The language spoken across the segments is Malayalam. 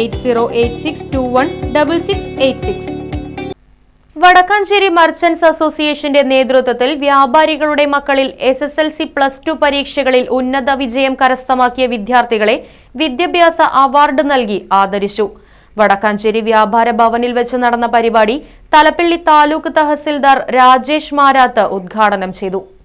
Eight Vadakkancherry merchants അസോസിയേഷന്റെ നേതൃത്വത്തിൽ വ്യാപാരികളുടെ മക്കളിൽ S S L C plus two പരീക്ഷകളിൽ ഉന്നത വിജയം കരസ്ഥമാക്കിയ വിദ്യാർത്ഥികളെ വിദ്യാഭ്യാസ അവാർഡ് നൽകി ആദരിച്ചു. വടക്കാഞ്ചേരി വ്യാപാര ഭവനിൽ വെച്ച് നടന്ന പരിപാടി തലപ്പള്ളി താലൂക്ക് തഹസിൽദാർ രാജേഷ് മാരാത്ത് ഉദ്ഘാടനം ചെയ്തു.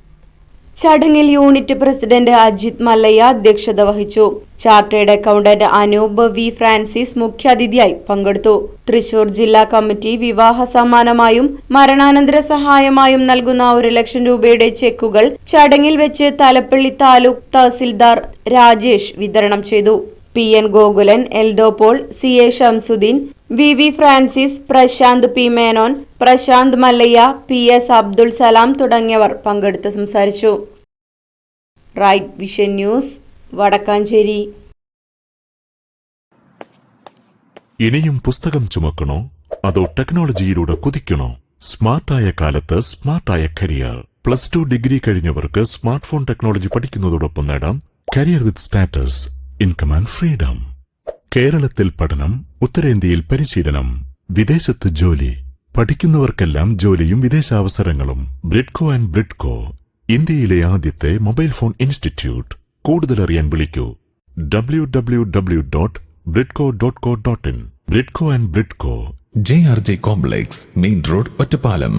ചടങ്ങിൽ യൂണിറ്റ് പ്രസിഡന്റ് അജിത് മല്ലയ്യ അധ്യക്ഷത വഹിച്ചു. Chartered accountant Anoop V Francis മുഖ്യാതിഥിയായി പങ്കെടുത്തു. തൃശൂർ ജില്ലാ കമ്മിറ്റി വിവാഹ സമ്മാനമായും മരണാനന്തര സഹായമായും നൽകുന്ന ഒരു ലക്ഷം രൂപയുടെ ചെക്കുകൾ ചടങ്ങിൽ വെച്ച് തലപ്പള്ളി താലൂക്ക് തഹസിൽദാർ രാജേഷ് വിതരണം ചെയ്തു. P N Gokulan Eldho Paul C A Shamsudheen V V Francis Prashanth P Menon Prashanth Mallayya P S Abdul Salam തുടങ്ങിയവർ പങ്കെടുത്ത് സംസാരിച്ചു. Right vision news Vadakkancherry. ഇനിയും പുസ്തകം ചുമക്കണോ? അതോ ടെക്നോളജിയിലൂടെ കുതിക്കണോ? സ്മാർട്ടായ കാലത്ത് സ്മാർട്ടായ കരിയർ. പ്ലസ് ടു ഡിഗ്രി കഴിഞ്ഞവർക്ക് സ്മാർട്ട് ഫോൺ ടെക്നോളജി പഠിക്കുന്നതോടൊപ്പം നേടാം. Career with status income and freedom. കേരളത്തിൽ പഠനം ഉത്തരേന്ത്യയിൽ പരിശീലനം വിദേശത്ത് ജോലി പഠിക്കുന്നവർക്കെല്ലാം ജോലിയും വിദേശാവസരങ്ങളും. ബ്രിഡ്കോ ആൻഡ് ബ്രിഡ്കോ ഇന്ത്യയിലെ ആദ്യത്തെ മൊബൈൽ ഫോൺ ഇൻസ്റ്റിറ്റ്യൂട്ട്. കൂടുതലറിയാൻ വിളിക്കൂ. W W W dot Bridco dot co dot in Bridco and Bridco. J R J complex main road Ottapalam.